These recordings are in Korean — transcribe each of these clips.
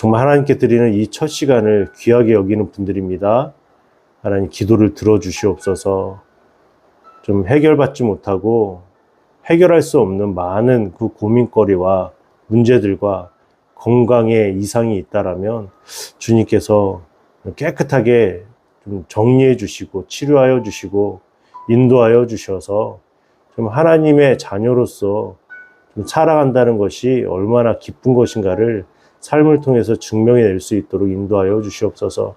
정말 하나님께 드리는 이 첫 시간을 귀하게 여기는 분들입니다. 하나님 기도를 들어주시옵소서 좀 해결받지 못하고 해결할 수 없는 많은 그 고민거리와 문제들과 건강에 이상이 있다라면 주님께서 깨끗하게 좀 정리해 주시고 치료하여 주시고 인도하여 주셔서 좀 하나님의 자녀로서 좀 살아간다는 것이 얼마나 기쁜 것인가를 삶을 통해서 증명해 낼 수 있도록 인도하여 주시옵소서.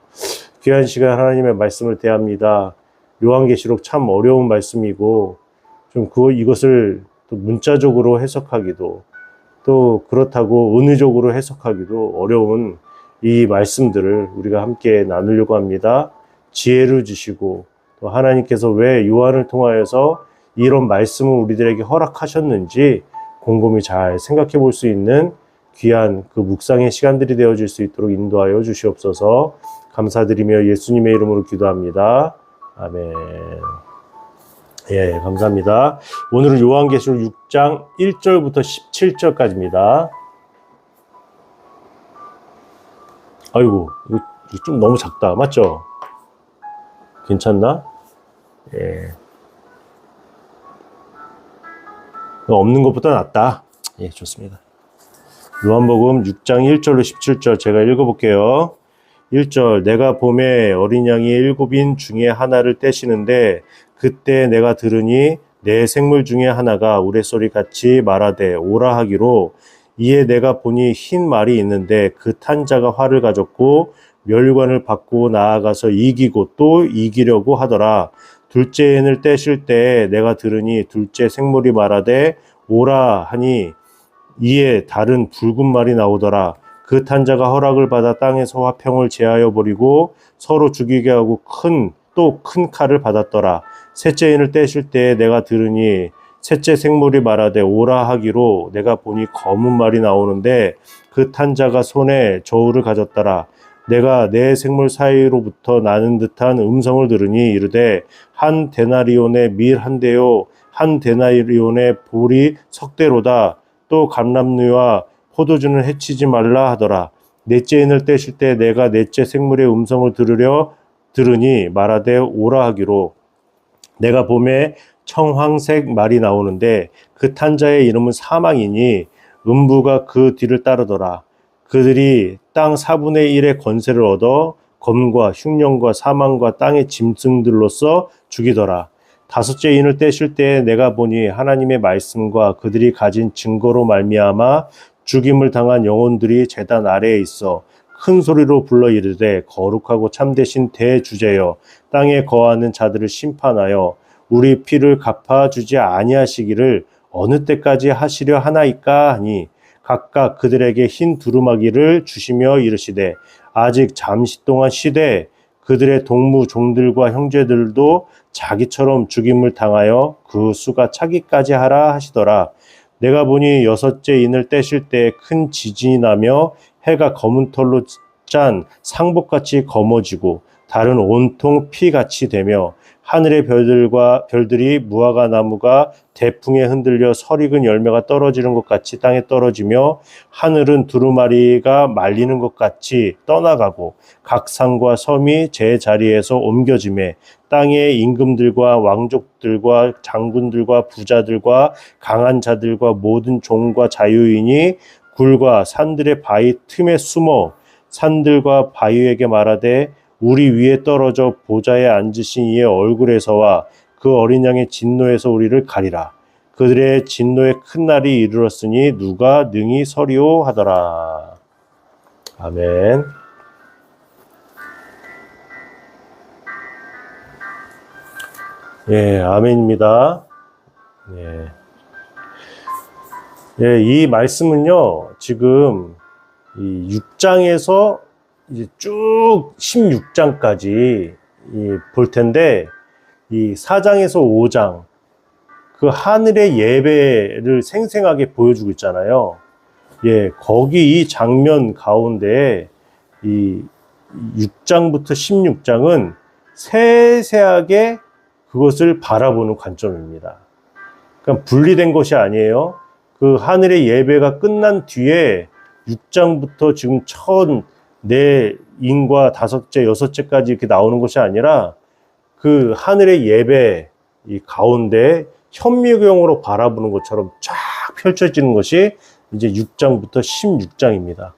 귀한 시간 하나님의 말씀을 대합니다. 요한계시록 참 어려운 말씀이고 좀 그 이것을 또 문자적으로 해석하기도 또 그렇다고 은유적으로 해석하기도 어려운 이 말씀들을 우리가 함께 나누려고 합니다. 지혜를 주시고 또 하나님께서 왜 요한을 통하여서 이런 말씀을 우리들에게 허락하셨는지 곰곰이 잘 생각해 볼 수 있는 귀한 그 묵상의 시간들이 되어질 수 있도록 인도하여 주시옵소서 감사드리며 예수님의 이름으로 기도합니다. 아멘. 예, 감사합니다. 오늘은 요한계시록 6장 1절부터 17절까지입니다. 아이고, 이거 좀 너무 작다. 맞죠? 괜찮나? 예. 없는 것보다 낫다. 예, 좋습니다. 요한복음 6장 1절로 17절 제가 읽어볼게요. 1절 내가 봄에 어린 양이 일곱인 중에 하나를 떼시는데 그때 내가 들으니 내 생물 중에 하나가 우레소리 같이 말하되 오라 하기로 이에 내가 보니 흰 말이 있는데 그 탄자가 활을 가졌고 멸관을 받고 나아가서 이기고 또 이기려고 하더라. 둘째 인을 떼실 때 내가 들으니 둘째 생물이 말하되 오라 하니 이에 다른 붉은 말이 나오더라. 그 탄자가 허락을 받아 땅에서 화평을 제하여 버리고 서로 죽이게 하고 큰 또 큰 칼을 받았더라. 셋째 인을 떼실 때 내가 들으니 셋째 생물이 말하되 오라 하기로 내가 보니 검은 말이 나오는데 그 탄자가 손에 저울을 가졌더라. 내가 내 생물 사이로부터 나는 듯한 음성을 들으니 이르되 한 데나리온의 밀 한 대요 한 데나리온의 볼이 석대로다 또 감람류와 포도주는 해치지 말라 하더라. 넷째 인을 떼실 때 내가 넷째 생물의 음성을 들으려 들으니 말하되 오라 하기로. 내가 봄에 청황색 말이 나오는데 그 탄자의 이름은 사망이니 음부가 그 뒤를 따르더라. 그들이 땅 4분의 1의 권세를 얻어 검과 흉령과 사망과 땅의 짐승들로서 죽이더라. 다섯째 인을 떼실 때 내가 보니 하나님의 말씀과 그들이 가진 증거로 말미암아 죽임을 당한 영혼들이 제단 아래에 있어 큰 소리로 불러 이르되 거룩하고 참되신 대주제여 땅에 거하는 자들을 심판하여 우리 피를 갚아 주지 아니하시기를 어느 때까지 하시려 하나이까 하니 각각 그들에게 흰 두루마기를 주시며 이르시되 아직 잠시 동안 쉬되 그들의 동무 종들과 형제들도 자기처럼 죽임을 당하여 그 수가 차기까지 하라 하시더라. 내가 보니 여섯째 인을 떼실 때 큰 지진이 나며 해가 검은 털로 짠 상복같이 검어지고 달은 온통 피같이 되며 하늘의 별들과 별들이 무화과 나무가 대풍에 흔들려 설익은 열매가 떨어지는 것 같이 땅에 떨어지며 하늘은 두루마리가 말리는 것 같이 떠나가고 각 산과 섬이 제 자리에서 옮겨짐에 땅의 임금들과 왕족들과 장군들과 부자들과 강한 자들과 모든 종과 자유인이 굴과 산들의 바위 틈에 숨어 산들과 바위에게 말하되 우리 위에 떨어져 보좌에 앉으신 이의 얼굴에서와 그 어린 양의 진노에서 우리를 가리라. 그들의 진노의 큰 날이 이르렀으니 누가 능히 서리오 하더라. 아멘. 예, 아멘입니다. 예. 예, 이 말씀은요, 지금 이 6장에서 이제 쭉 16장까지 볼 텐데 이 4장에서 5장 그 하늘의 예배를 생생하게 보여주고 있잖아요. 예, 거기 이 장면 가운데 이 6장부터 16장은 세세하게 그것을 바라보는 관점입니다. 그러니까 분리된 것이 아니에요. 그 하늘의 예배가 끝난 뒤에 6장부터 지금 첫 네 인과 다섯째, 여섯째까지 이렇게 나오는 것이 아니라 그 하늘의 예배 이 가운데 현미경으로 바라보는 것처럼 쫙 펼쳐지는 것이 이제 6장부터 16장입니다.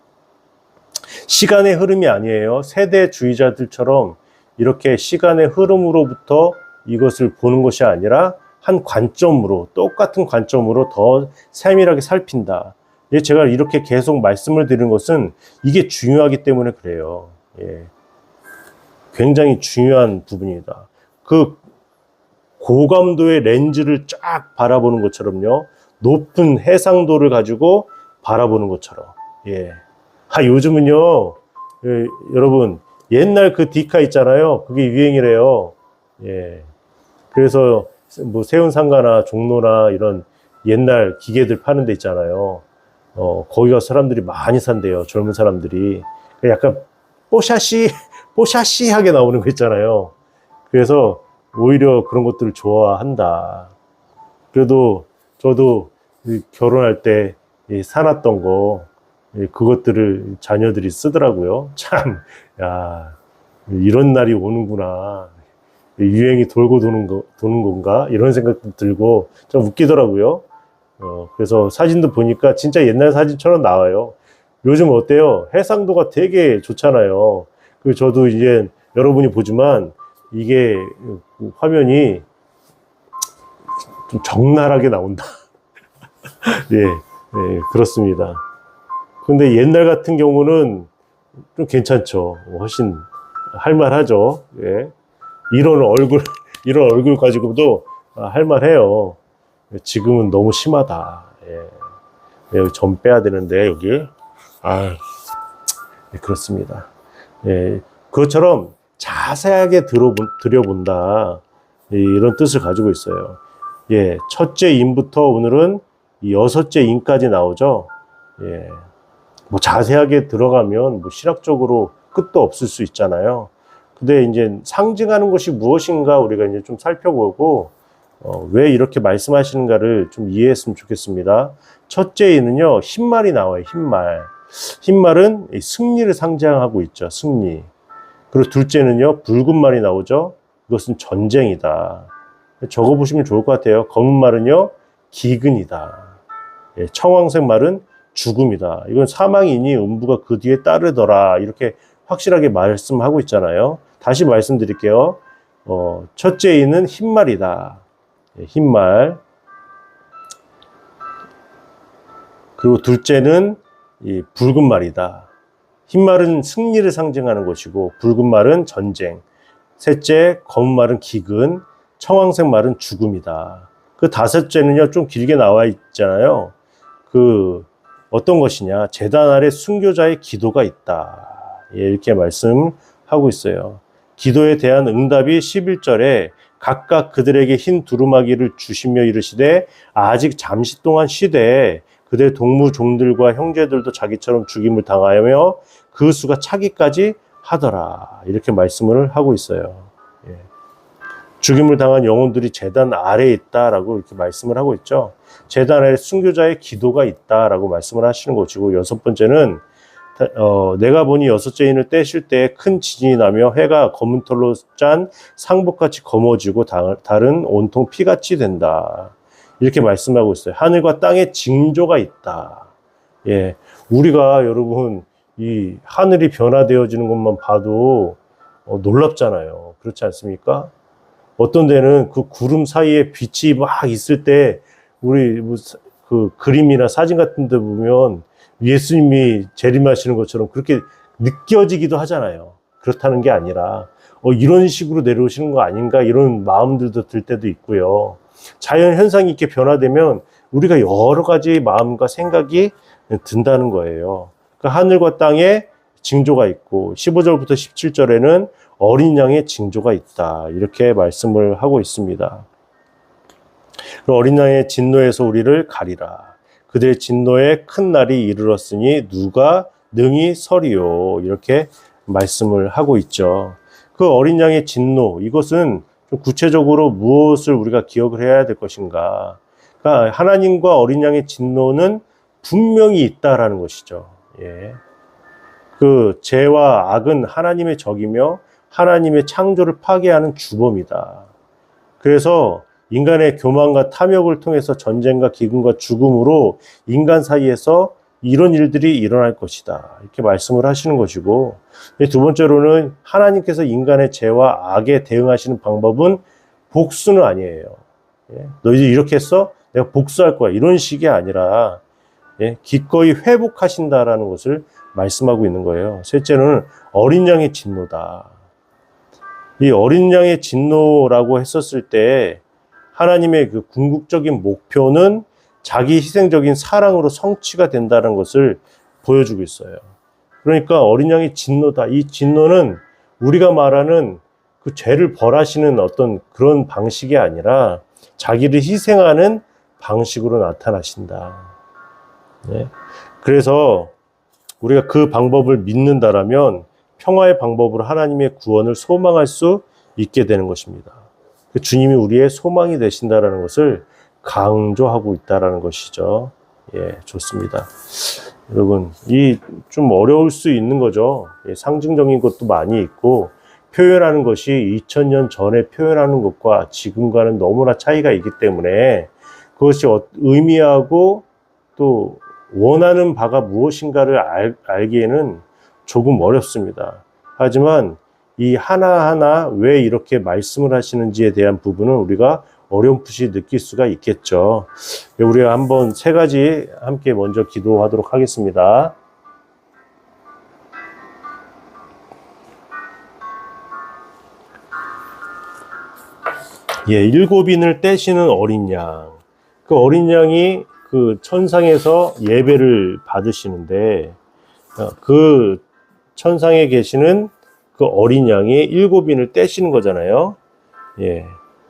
시간의 흐름이 아니에요. 세대주의자들처럼 이렇게 시간의 흐름으로부터 이것을 보는 것이 아니라 한 관점으로 똑같은 관점으로 더 세밀하게 살핀다. 예, 제가 이렇게 계속 말씀을 드리는 것은 이게 중요하기 때문에 그래요. 예. 굉장히 중요한 부분이다. 그 고감도의 렌즈를 쫙 바라보는 것처럼요. 높은 해상도를 가지고 바라보는 것처럼. 예. 아, 요즘은요, 예, 여러분, 옛날 그 디카 있잖아요. 그게 유행이래요. 예. 그래서 뭐 세운상가나 종로나 이런 옛날 기계들 파는 데 있잖아요. 어, 거기가 사람들이 많이 산대요. 젊은 사람들이. 약간 뽀샤시, 뽀샤시하게 나오는 거 있잖아요. 그래서 오히려 그런 것들을 좋아한다. 그래도 저도 이 결혼할 때이 사놨던 거, 이 그것들을 자녀들이 쓰더라고요. 참, 야, 이런 날이 오는구나. 유행이 돌고 도는 거, 도는 건가? 이런 생각도 들고 좀 웃기더라고요. 어, 그래서 사진도 보니까 진짜 옛날 사진처럼 나와요. 요즘 어때요? 해상도가 되게 좋잖아요. 그 저도 이제 여러분이 보지만 이게 화면이 좀 적나라하게 나온다. 예, 예, 그렇습니다. 근데 옛날 같은 경우는 좀 괜찮죠. 훨씬 할만하죠. 예. 이런 얼굴, 이런 얼굴 가지고도 아, 할만해요. 지금은 너무 심하다. 예. 여기 점 빼야 되는데, 여기. 아, 예, 그렇습니다. 예. 그것처럼 자세하게 들어본, 들여본다. 예, 이런 뜻을 가지고 있어요. 예. 첫째 인부터 오늘은 이 여섯째 인까지 나오죠. 예. 뭐 자세하게 들어가면 뭐 실학적으로 끝도 없을 수 있잖아요. 근데 이제 상징하는 것이 무엇인가 우리가 이제 좀 살펴보고 어, 왜 이렇게 말씀하시는가를 좀 이해했으면 좋겠습니다. 첫째에는요, 흰말이 나와요, 흰말. 흰말은 이 승리를 상징하고 있죠, 승리. 그리고 둘째는요, 붉은 말이 나오죠. 이것은 전쟁이다. 적어 보시면 좋을 것 같아요. 검은 말은요, 기근이다. 예, 청황색 말은 죽음이다. 이건 사망이니 음부가 그 뒤에 따르더라. 이렇게 확실하게 말씀하고 있잖아요. 다시 말씀드릴게요. 어, 첫째 이는 흰말이다. 예, 흰말. 그리고 둘째는 이 붉은 말이다. 흰말은 승리를 상징하는 것이고 붉은 말은 전쟁. 셋째 검은 말은 기근. 청황색 말은 죽음이다. 그 다섯째는요 좀 길게 나와 있잖아요. 그 어떤 것이냐 재단 아래 순교자의 기도가 있다. 예, 이렇게 말씀하고 있어요. 기도에 대한 응답이 11절에 각각 그들에게 흰 두루마기를 주시며 이르시되 아직 잠시 동안 쉬되 그들 동무 종들과 형제들도 자기처럼 죽임을 당하며 그 수가 차기까지 하더라 이렇게 말씀을 하고 있어요. 예. 죽임을 당한 영혼들이 재단 아래에 있다라고 이렇게 말씀을 하고 있죠. 재단 아래 순교자의 기도가 있다라고 말씀을 하시는 것이고 여섯 번째는 어, 내가 보니 여섯째 인을 떼실 때 큰 지진이 나며 해가 검은 털로 짠 상복같이 검어지고 다, 다른 온통 피같이 된다. 이렇게 말씀하고 있어요. 하늘과 땅에 징조가 있다. 예. 우리가 여러분, 이 하늘이 변화되어지는 것만 봐도 어, 놀랍잖아요. 그렇지 않습니까? 어떤 데는 그 구름 사이에 빛이 막 있을 때 우리 뭐그 그림이나 사진 같은 데 보면 예수님이 재림하시는 것처럼 그렇게 느껴지기도 하잖아요. 그렇다는 게 아니라 어, 이런 식으로 내려오시는 거 아닌가 이런 마음들도 들 때도 있고요. 자연 현상이 이렇게 변화되면 우리가 여러 가지 마음과 생각이 든다는 거예요. 그 하늘과 땅에 징조가 있고 15절부터 17절에는 어린 양의 징조가 있다. 이렇게 말씀을 하고 있습니다. 어린 양의 진노에서 우리를 가리라. 그들의 진노에 큰 날이 이르렀으니 누가 능히 서리요. 이렇게 말씀을 하고 있죠. 그 어린 양의 진노, 이것은 좀 구체적으로 무엇을 우리가 기억을 해야 될 것인가. 그러니까 하나님과 어린 양의 진노는 분명히 있다라는 것이죠. 예. 그 죄와 악은 하나님의 적이며 하나님의 창조를 파괴하는 주범이다. 그래서 인간의 교만과 탐욕을 통해서 전쟁과 기근과 죽음으로 인간 사이에서 이런 일들이 일어날 것이다. 이렇게 말씀을 하시는 것이고, 두 번째로는 하나님께서 인간의 죄와 악에 대응하시는 방법은 복수는 아니에요. 예? 너희들 이렇게 했어? 내가 복수할 거야. 이런 식이 아니라, 예? 기꺼이 회복하신다라는 것을 말씀하고 있는 거예요. 셋째는 어린 양의 진노다. 이 어린 양의 진노라고 했었을 때 하나님의 그 궁극적인 목표는 자기 희생적인 사랑으로 성취가 된다는 것을 보여주고 있어요. 그러니까 어린 양의 진노다. 이 진노는 우리가 말하는 그 죄를 벌하시는 어떤 그런 방식이 아니라 자기를 희생하는 방식으로 나타나신다. 네. 그래서 우리가 그 방법을 믿는다라면 평화의 방법으로 하나님의 구원을 소망할 수 있게 되는 것입니다. 그 주님이 우리의 소망이 되신다라는 것을 강조하고 있다라는 것이죠. 예, 좋습니다. 여러분, 이 좀 어려울 수 있는 거죠. 예, 상징적인 것도 많이 있고 표현하는 것이 2000년 전에 표현하는 것과 지금과는 너무나 차이가 있기 때문에 그것이 어- 의미하고 또 원하는 바가 무엇인가를 알, 알기에는 조금 어렵습니다. 하지만 이 하나하나 왜 이렇게 말씀을 하시는지에 대한 부분은 우리가 어렴풋이 느낄 수가 있겠죠. 우리가 한번 세 가지 함께 먼저 기도하도록 하겠습니다. 예, 일곱 인을 떼시는 어린 양. 그 어린 양이 그 천상에서 예배를 받으시는데, 어, 그 천상에 계시는 그 어린 양이 일곱인을 떼시는 거잖아요. 예.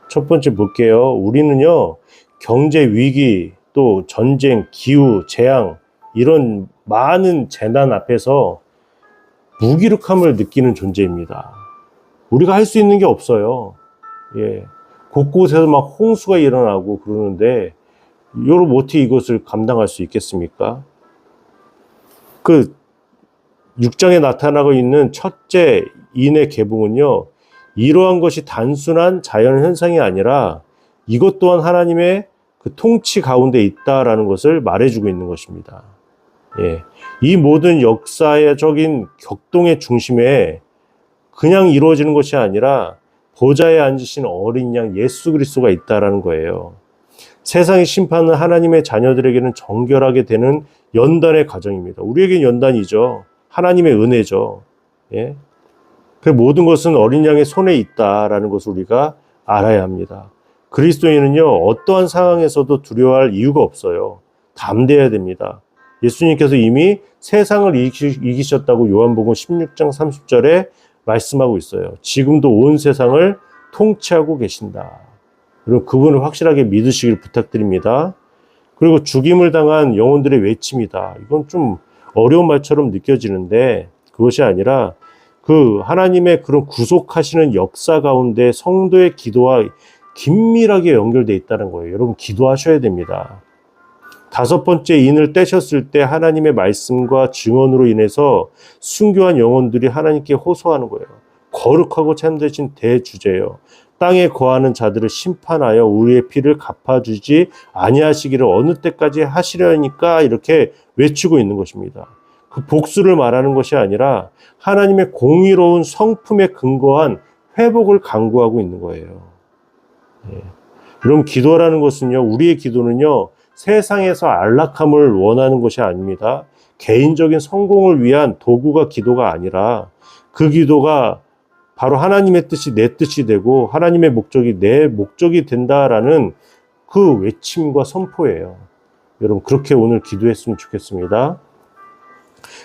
첫 번째 볼게요. 우리는요, 경제 위기, 또 전쟁, 기후, 재앙, 이런 많은 재난 앞에서 무기력함을 느끼는 존재입니다. 우리가 할 수 있는 게 없어요. 예. 곳곳에서 막 홍수가 일어나고 그러는데, 여러분 어떻게 이것을 감당할 수 있겠습니까? 그 6장에 나타나고 있는 첫째 인의 개봉은요, 이러한 것이 단순한 자연 현상이 아니라 이것 또한 하나님의 그 통치 가운데 있다라는 것을 말해주고 있는 것입니다. 예. 이 모든 역사적인 격동의 중심에 그냥 이루어지는 것이 아니라 보좌에 앉으신 어린 양 예수 그리스도가 있다라는 거예요. 세상의 심판은 하나님의 자녀들에게는 정결하게 되는 연단의 과정입니다. 우리에게는 연단이죠. 하나님의 은혜죠. 예. 그 모든 것은 어린 양의 손에 있다라는 것을 우리가 알아야 합니다. 그리스도인은요, 어떠한 상황에서도 두려워할 이유가 없어요. 담대해야 됩니다. 예수님께서 이미 세상을 이기, 셨다고 요한복음 16장 30절에 말씀하고 있어요. 지금도 온 세상을 통치하고 계신다. 그리고 그분을 확실하게 믿으시길 부탁드립니다. 그리고 죽임을 당한 영혼들의 외침이다. 이건 좀 어려운 말처럼 느껴지는데 그것이 아니라 그 하나님의 그런 구속하시는 역사 가운데 성도의 기도와 긴밀하게 연결되어 있다는 거예요. 여러분 기도하셔야 됩니다. 다섯 번째 인을 떼셨을 때 하나님의 말씀과 증언으로 인해서 순교한 영혼들이 하나님께 호소하는 거예요. 거룩하고 참되신 대주제요. 땅에 거하는 자들을 심판하여 우리의 피를 갚아주지 아니하시기를 어느 때까지 하시려니까 이렇게 외치고 있는 것입니다. 그 복수를 말하는 것이 아니라 하나님의 공의로운 성품에 근거한 회복을 강구하고 있는 거예요. 예. 여러분, 기도라는 것은요, 우리의 기도는요, 세상에서 안락함을 원하는 것이 아닙니다. 개인적인 성공을 위한 도구가 기도가 아니라 그 기도가 바로 하나님의 뜻이 내 뜻이 되고 하나님의 목적이 내 목적이 된다라는 그 외침과 선포예요. 여러분 그렇게 오늘 기도했으면 좋겠습니다.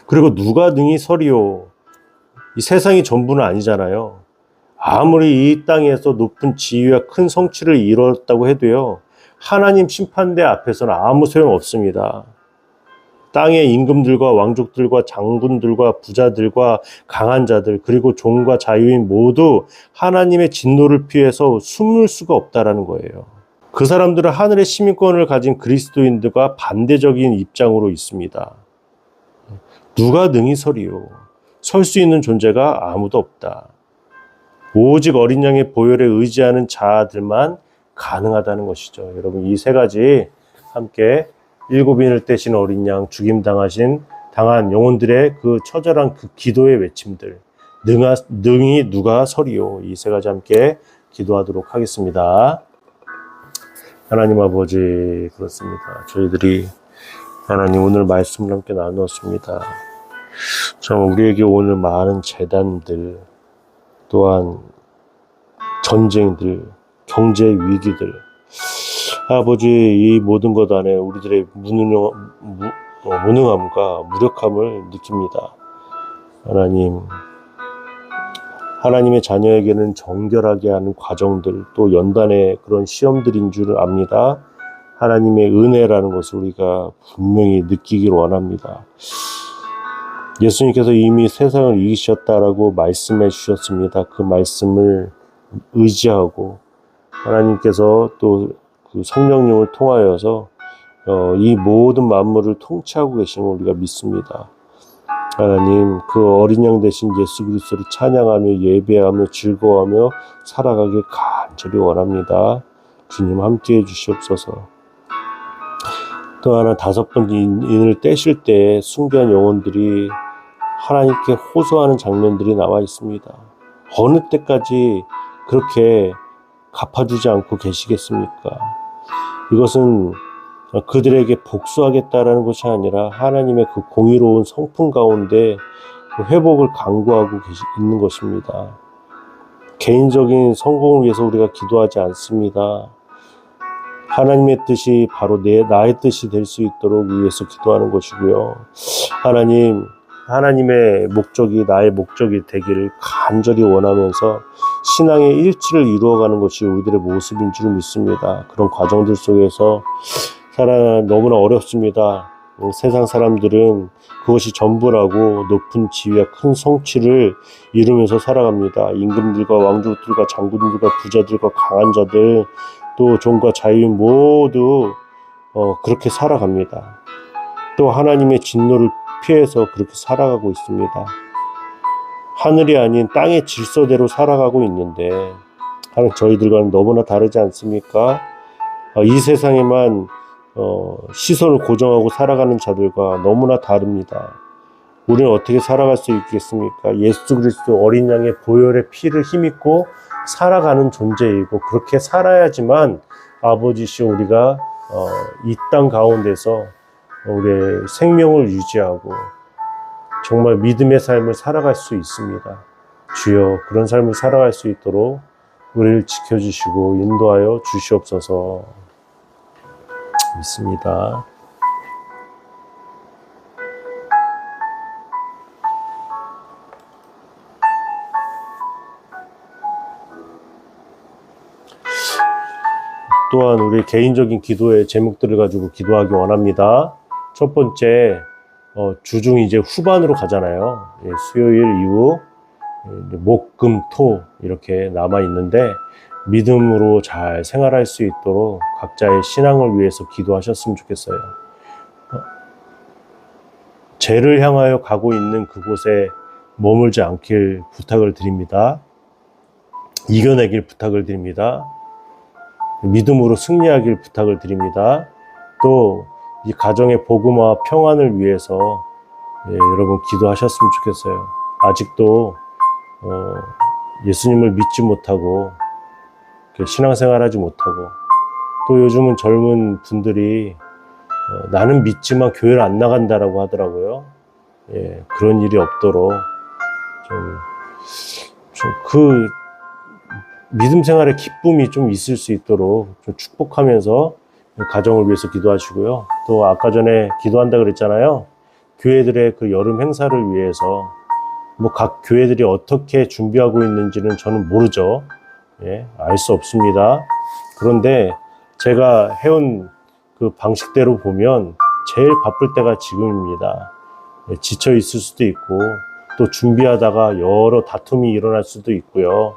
그리고 누가 능히 서리요. 이 세상이 전부는 아니잖아요. 아무리 이 땅에서 높은 지위와 큰 성취를 이뤘다고 해도요. 하나님 심판대 앞에서는 아무 소용 없습니다. 땅의 임금들과 왕족들과 장군들과 부자들과 강한 자들 그리고 종과 자유인 모두 하나님의 진노를 피해서 숨을 수가 없다라는 거예요. 그 사람들은 하늘의 시민권을 가진 그리스도인들과 반대적인 입장으로 있습니다. 누가 능히 서리요? 설 수 있는 존재가 아무도 없다. 오직 어린 양의 보혈에 의지하는 자들만 가능하다는 것이죠. 여러분 이 세 가지 함께 일곱인을 떼신 어린 양 죽임 당하신 당한 영혼들의 그 처절한 그 기도의 외침들 능하, 능히 누가 서리요 이 세 가지 함께 기도하도록 하겠습니다. 하나님 아버지 그렇습니다. 저희들이 하나님 오늘 말씀을 함께 나누었습니다. 참 우리에게 오늘 많은 재단들 또한 전쟁들 경제 위기들 아버지 이 모든 것 안에 우리들의 무능, 무, 어, 무능함과 무력함을 느낍니다. 하나님 하나님의 자녀에게는 정결하게 하는 과정들 또 연단의 그런 시험들인 줄 압니다. 하나님의 은혜라는 것을 우리가 분명히 느끼길 원합니다. 예수님께서 이미 세상을 이기셨다라고 말씀해 주셨습니다. 그 말씀을 의지하고 하나님께서 또 그 성령님을 통하여서 어, 이 모든 만물을 통치하고 계심을 우리가 믿습니다. 하나님 그 어린 양 대신 예수 그리스도를 찬양하며 예배하며 즐거워하며 살아가길 간절히 원합니다. 주님 함께 해 주시옵소서. 또 하나 다섯 번째 인- 인을 떼실 때 순교한 영혼들이 하나님께 호소하는 장면들이 나와 있습니다. 어느 때까지 그렇게 갚아주지 않고 계시겠습니까? 이것은 그들에게 복수하겠다라는 것이 아니라 하나님의 그 공의로운 성품 가운데 그 회복을 강구하고 있는 것입니다. 개인적인 성공을 위해서 우리가 기도하지 않습니다. 하나님의 뜻이 바로 내 나의 뜻이 될 수 있도록 위해서 기도하는 것이고요. 하나님, 하나님의 목적이 나의 목적이 되기를 간절히 원하면서 신앙의 일치를 이루어가는 것이 우리들의 모습인 줄 믿습니다. 그런 과정들 속에서 살아 너무나 어렵습니다. 어, 세상 사람들은 그것이 전부라고 높은 지위와 큰 성취를 이루면서 살아갑니다. 임금들과 왕족들과 장군들과 부자들과 강한 자들 또 종과 자유인 모두 어, 그렇게 살아갑니다. 또 하나님의 진노를 피해서 그렇게 살아가고 있습니다. 하늘이 아닌 땅의 질서대로 살아가고 있는데 하는 저희들과는 너무나 다르지 않습니까? 어, 이 세상에만 어, 시선을 고정하고 살아가는 자들과 너무나 다릅니다. 우리는 어떻게 살아갈 수 있겠습니까? 예수 그리스도 어린 양의 보혈의 피를 힘입고 살아가는 존재이고 그렇게 살아야지만 아버지시 우리가 어, 이땅 가운데서 우리의 생명을 유지하고 정말 믿음의 삶을 살아갈 수 있습니다. 주여 그런 삶을 살아갈 수 있도록 우리를 지켜주시고 인도하여 주시옵소서 믿습니다. 또한 우리 개인적인 기도의 제목들을 가지고 기도하기 원합니다. 첫 번째, 어, 주중 이제 후반으로 가잖아요. 예, 수요일 이후 예, 목, 금, 토 이렇게 남아 있는데 믿음으로 잘 생활할 수 있도록 각자의 신앙을 위해서 기도하셨으면 좋겠어요. 어, 죄를 향하여 가고 있는 그곳에 머물지 않길 부탁을 드립니다. 이겨내길 부탁을 드립니다. 믿음으로 승리하길 부탁을 드립니다. 또 이 가정의 복음화 평안을 위해서 예, 여러분 기도하셨으면 좋겠어요. 아직도 어, 예수님을 믿지 못하고 신앙생활하지 못하고 또 요즘은 젊은 분들이 어, 나는 믿지만 교회를 안 나간다라고 하더라고요. 예, 그런 일이 없도록 좀그 믿음 생활의 기쁨이 좀 있을 수 있도록 좀 축복하면서 가정을 위해서 기도하시고요. 또 아까 전에 기도한다 그랬잖아요. 교회들의 그 여름 행사를 위해서 뭐 각 교회들이 어떻게 준비하고 있는지는 저는 모르죠. 예, 알 수 없습니다. 그런데 제가 해온 그 방식대로 보면 제일 바쁠 때가 지금입니다. 예, 지쳐 있을 수도 있고 또 준비하다가 여러 다툼이 일어날 수도 있고요.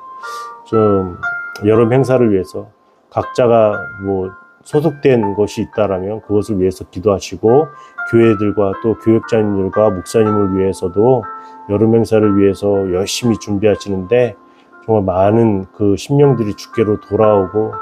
좀 여름 행사를 위해서 각자가 뭐 소속된 것이 있다라면 그것을 위해서 기도하시고 교회들과 또 교육자님들과 목사님을 위해서도 여름 행사를 위해서 열심히 준비하시는데 정말 많은 그 심령들이 주께로 돌아오고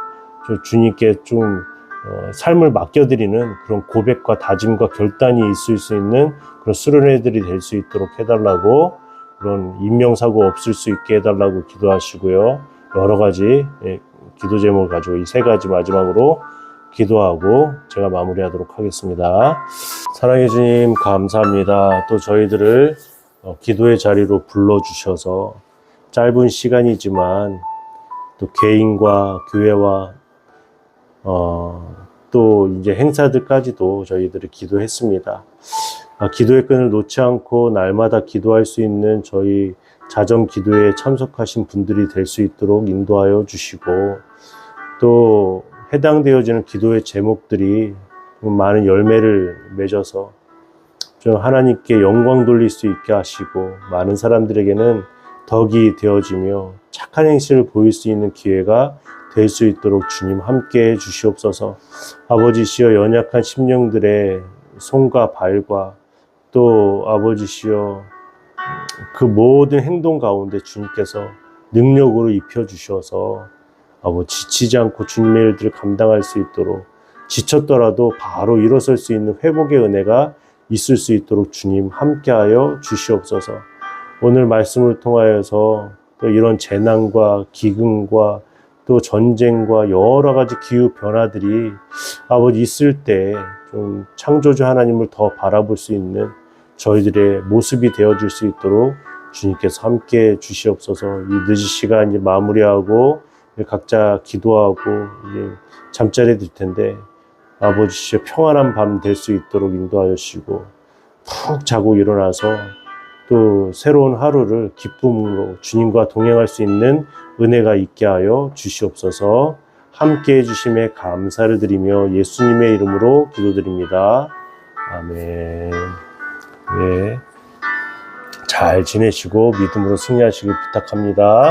저 주님께 좀 어, 삶을 맡겨드리는 그런 고백과 다짐과 결단이 있을 수 있는 그런 수련회들이 될 수 있도록 해달라고 그런 인명사고 없을 수 있게 해달라고 기도하시고요. 여러 가지 예, 기도 제목을 가지고 이 세 가지 마지막으로 기도하고 제가 마무리하도록 하겠습니다. 사랑해 주님 감사합니다. 또 저희들을 어, 기도의 자리로 불러주셔서 짧은 시간이지만 또 개인과 교회와 어, 또 이제 행사들까지도 저희들이 기도했습니다. 아, 기도의 끈을 놓지 않고 날마다 기도할 수 있는 저희 자정 기도에 참석하신 분들이 될 수 있도록 인도하여 주시고 또 해당되어지는 기도의 제목들이 많은 열매를 맺어서 좀 하나님께 영광 돌릴 수 있게 하시고 많은 사람들에게는 덕이 되어지며 착한 행실을 보일 수 있는 기회가 될 수 있도록 주님 함께 해 주시옵소서. 아버지시여 연약한 심령들의 손과 발과 또 아버지시여 그 모든 행동 가운데 주님께서 능력으로 입혀 주셔서 아버지 지치지 않고 주님의 일들을 감당할 수 있도록 지쳤더라도 바로 일어설 수 있는 회복의 은혜가 있을 수 있도록 주님 함께하여 주시옵소서. 오늘 말씀을 통하여서 또 이런 재난과 기근과 또 전쟁과 여러 가지 기후 변화들이 아버지 있을 때 좀 창조주 하나님을 더 바라볼 수 있는 저희들의 모습이 되어질 수 있도록 주님께서 함께 주시옵소서. 이 늦은 시간 이제 마무리하고 각자 기도하고 이제 잠자리에 들 텐데 아버지 평안한 밤 될 수 있도록 인도하여 주시고 푹 자고 일어나서 또 새로운 하루를 기쁨으로 주님과 동행할 수 있는 은혜가 있게 하여 주시옵소서 함께 해주심에 감사를 드리며 예수님의 이름으로 기도드립니다. 아멘. 네. 잘 지내시고 믿음으로 승리하시길 부탁합니다.